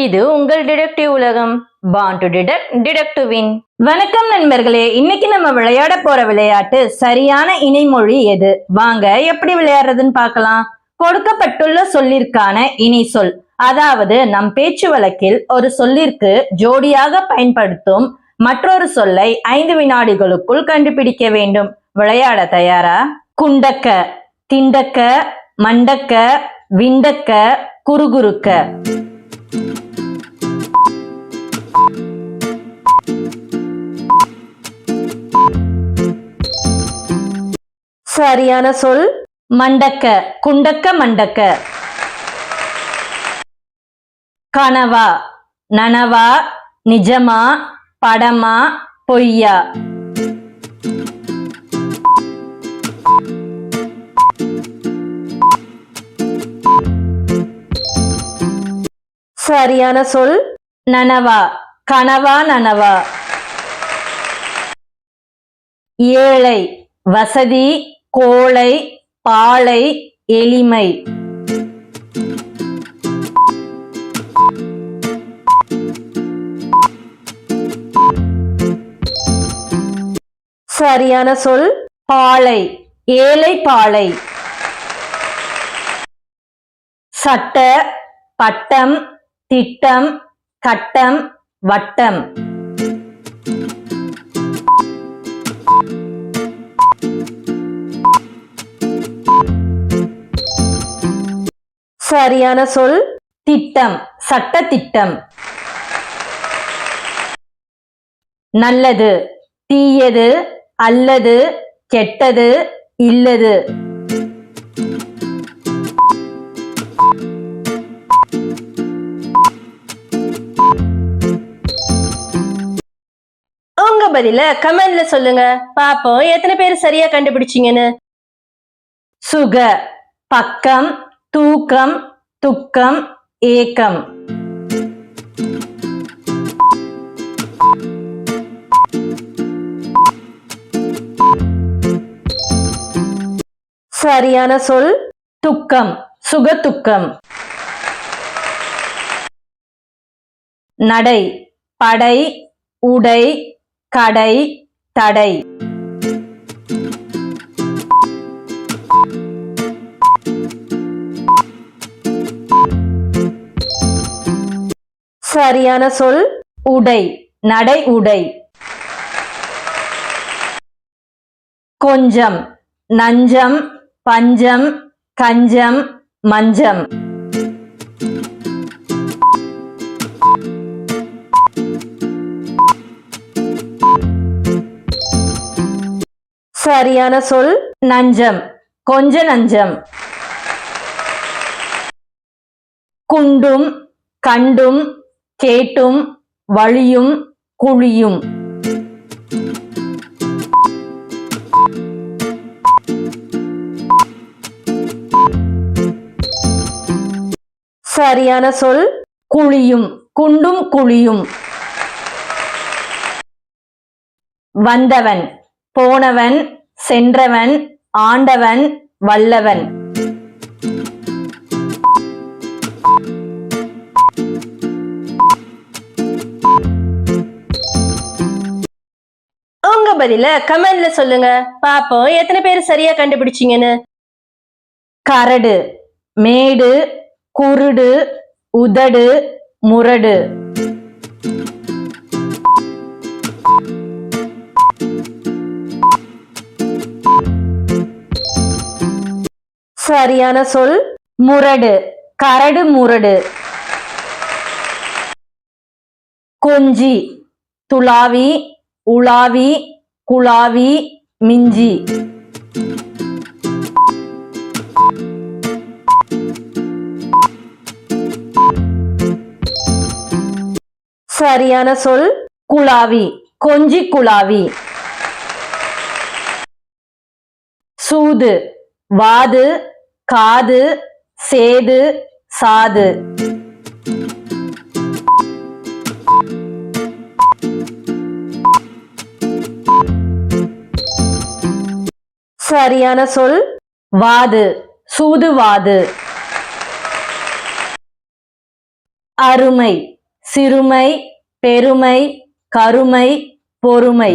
இது உங்கள் டிடெக்டிவ் உலகம். Born to detect detect win வணக்கம் நண்பர்களே. இன்னைக்கு நம்ம விளையாட போற விளையாட்டு சரியான இணைமொழி எது? வாங்க எப்படி விளையாடுறதுன்னு பார்க்கலாம். கொடுக்கப்பட்டுள்ள சொல்லிற்கான இணை சொல். அதாவது நம் பேச்சு வழக்கில் ஒரு சொல்லிற்கு ஜோடியாக பயன்படுத்தும் மற்றொரு சொல்லை ஐந்து வினாடிகளுக்குள் கண்டுபிடிக்க வேண்டும். விளையாட தயாரா? குண்டக்க திண்டக்க மண்டக்க விண்டக்க குறுகுறுக்க. சரியான சொல் மண்டக்க குண்டக்க மண்டக்க. கனவா நனவா நிஜமா படமா பொய்யா. சரியான சொல் நனவா கனவா நனவா. ஏழை வசதி கோழை பாலை எளிமை. சரியான சொல் பாலை ஏழை பாலை சட்ட பட்டம் திட்டம் கட்டம் வட்டம். சரியான சொல் திட்டம் சட்ட திட்டம் நல்லது தீயது அல்லது கெட்டது இல்லது. உங்க பதில கமெண்ட்ல சொல்லுங்க. பாப்போம் எத்தனை பேர் சரியா கண்டுபிடிச்சீங்கன்னு? சுக பக்கம் தூக்கம் துக்கம் ஏக்கம். சரியான சொல் துக்கம் சுகத்துக்கம் நடை படை உடை கடை தடை. சரியான சொல் உடை நடை உடை. கொஞ்சம் நஞ்சம் பஞ்சம் கஞ்சம் மஞ்சம். சரியான சொல் நஞ்சம் கொஞ்ச நஞ்சம். குண்டும் கண்டும் கேட்டும் வழியும் குழியும். சரியான சொல் குழியும். குண்டும் குழியும். வந்தவன் போனவன் சென்றவன் ஆண்டவன் வல்லவன். பதில கமெண்ட்ல சொல்லுங்க. பாப்போம் எத்தனை பேர் சரியா கண்டுபிடிச்சீங்கன்னு. கரடு மேடு குருடு உதடு முரடு. சரியான சொல் முரடு. கரடு முரடு. கொஞ்சி துளாவி உலாவி குலாவி மிஞ்சி. சரியான சொல் குலாவி கொஞ்சி குலாவி சூது வாது காது சேது சாது. சரியான சொல் வாது சூதுவாது. அருமை சிறுமை பெருமை கருமை பொறுமை.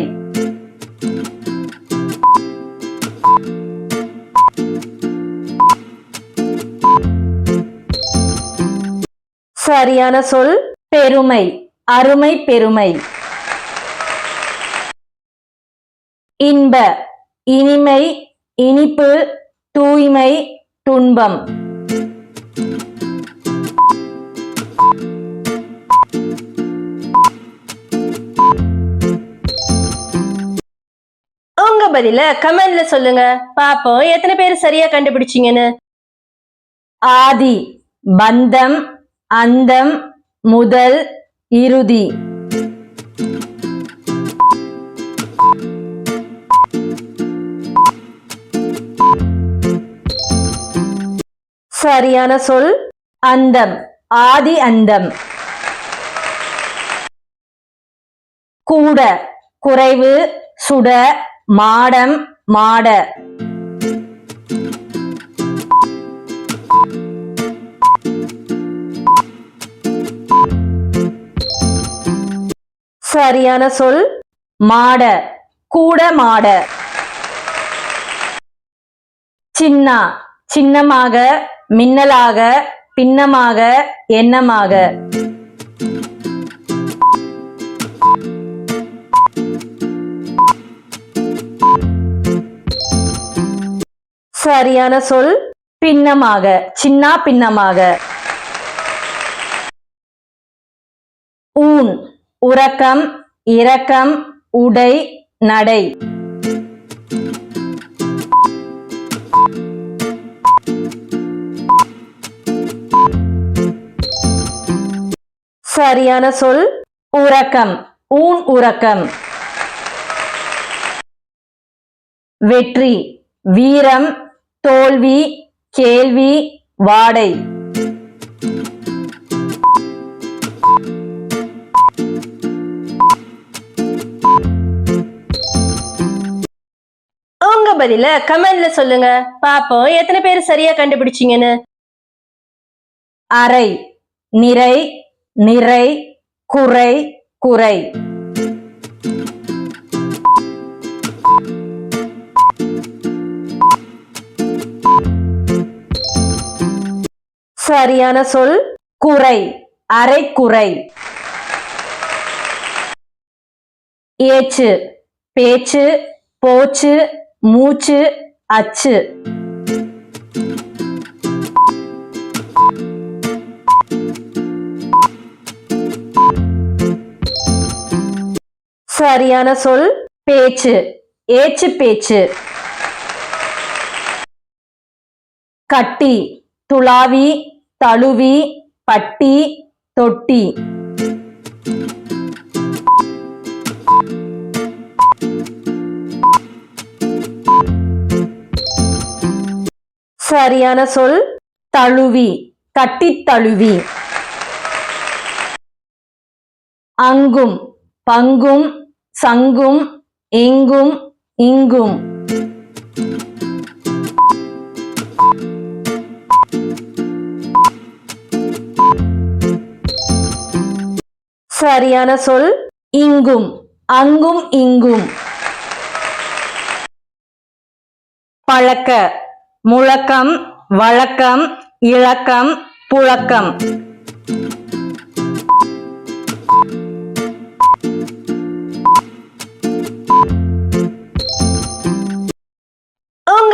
சரியான சொல் பெருமை அருமை பெருமை. இன்ப இனிமை இனிப்பு தூய்மை துன்பம். உங்க பதில கமெண்ட்ல சொல்லுங்க. பாப்போம் எத்தனை பேர் சரியா கண்டுபிடிச்சீங்கன்னு. ஆதி பந்தம் அந்தம் முதல் இறுதி. சரியான சொல் அந்தம் ஆதி அந்தம். கூட குறைவு சுட மாடம் மாட. சரியான சொல் மாட கூட மாட. சின்னா சின்னமாக மின்னலாக பின்னமாக எண்ணமாக. சரியான சொல் பின்னமாக சின்னா பின்னமாக. ஊன் உறக்கம் இரக்கம் உடை நடை. சரியான சொல் உறக்கம். ஊன் உறக்கம். வெற்றி. வீரம். தோல்வி. கேள்வி. வாடை. உங்க பதில கமெண்ட்ல சொல்லுங்க. பாப்போம் எத்தனை பேர் சரியா கண்டுபிடிச்சீங்கன்னு. அறை. நிறை. நிறை குறை குறை. சரியான சொல் குறை அரை குறை ஏச்சு பேச்சு போச்சு மூச்சு அச்சு. சரியான சொல் பேச்சு. ஏச்சு பேச்சு. கட்டி துளாவி தழுவி பட்டி தொட்டி. சரியான சொல் தழுவி. கட்டி தழுவி. அங்கும் பங்கும் சங்கும் எங்கும் இங்கும். சரியான சொல் இங்கும். அங்கும் இங்கும். பழக்க முழக்கம் வழக்கம் இழக்கம் புழக்கம்.